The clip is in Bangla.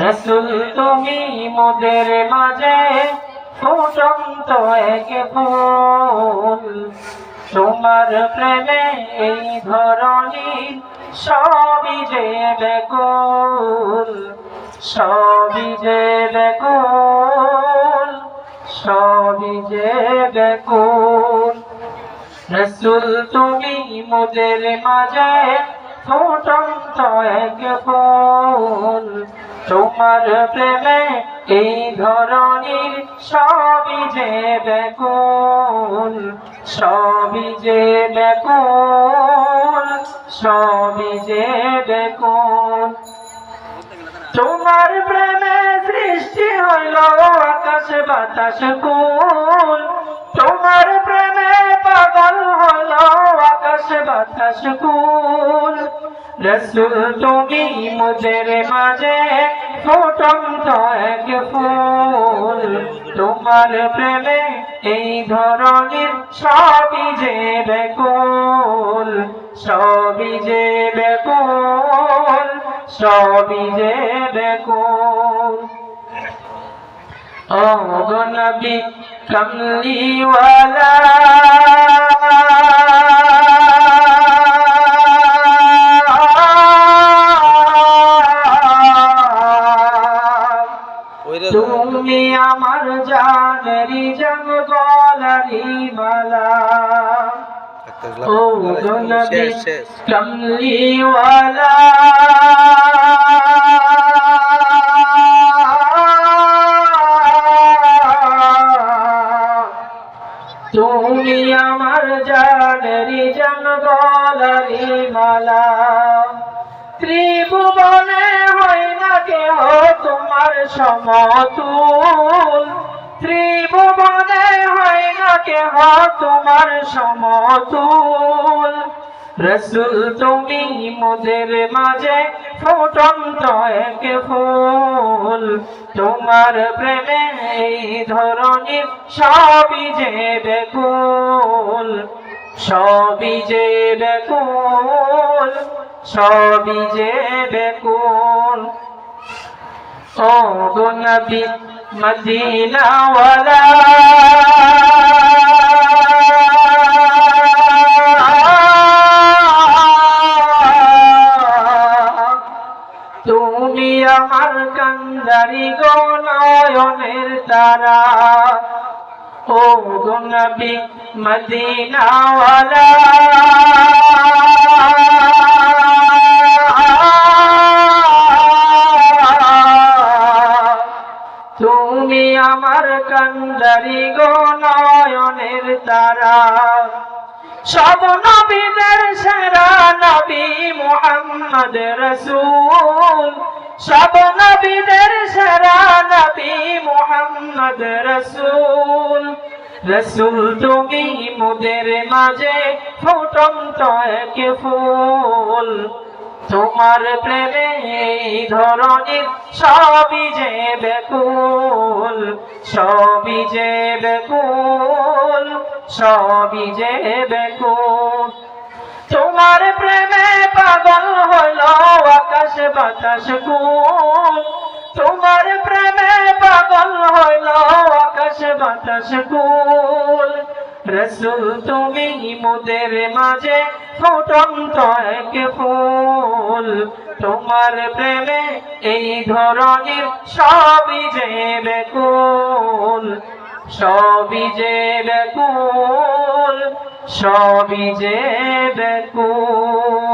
রসুল তুমি মোদের মাঝে ফুটন্ত এক ফুল। তোমার প্রেমে এই ধরনী সবই যে বেকুল, সবই যে বেকুল, সবই যে বেকুল। রসুল তুমি মোদের মাঝে তোমার প্রেমে এই ধরনের সবই যে বেকুল সবই যে বেকুল সবই যে বেকুল তোমার প্রেমে সৃষ্টি হইল আকাশ বাতাস কুল বাতাস কুল রসুল তুমি মুদের মাঝে ফুটন্ত এক ফুল। তোমার প্রেমে এই ধরনের সবই যে বেকুল, সবই যে বেকুল, সবই যে বেকুল। ও গো নবী, কমলিওয়ালা। গো নবী শেষ শেষ। তুমি আমার জানেরি জঙ্গলারি মালা। ত্রিভুবনে হয় না কেহ তোমার সমতুল। ত্রিভুবনে হয় না কেহ তোমার সমতুল। রসুল তুমি মোদের মাঝে ফুটন্ত এক ফুল। তোমার প্রেমে এই ধরনের সবই যে বেকুল সবই যে বেকুল সবই যে বেকুল ও গো নবী মদিনাওয়ালা। তুমি আমার কান্দারি গো নয়নের তারা। ও গো নবী মদিনাওয়ালা। আমার কান্দারি গো নয়নের তারা। সব নবীদের সেরা নবী মুহাম্মদ রসুল। সব নবীদের সেরা নবী মুহাম্মদ রসুল। রসুল তুমি মুদের মাঝে ফুটন্ত এক ফুল। তোমার প্রেমে ধরনের সবই যে বেকুল সবই যে বেকুল, সবই যে বেকুল। তোমার প্রেমে পাগল হইল আকাশ বাতাস কুল। তোমার প্রেমে পাগল হইল আকাশ বাতাস কুল। রসুল তুমি মুদের মাঝে ফুটন্ত এক ফুল। তোমার প্রেমে এই ধরনের সবই যে বেকুল সবই যে বেকুল সবই যে বেকুল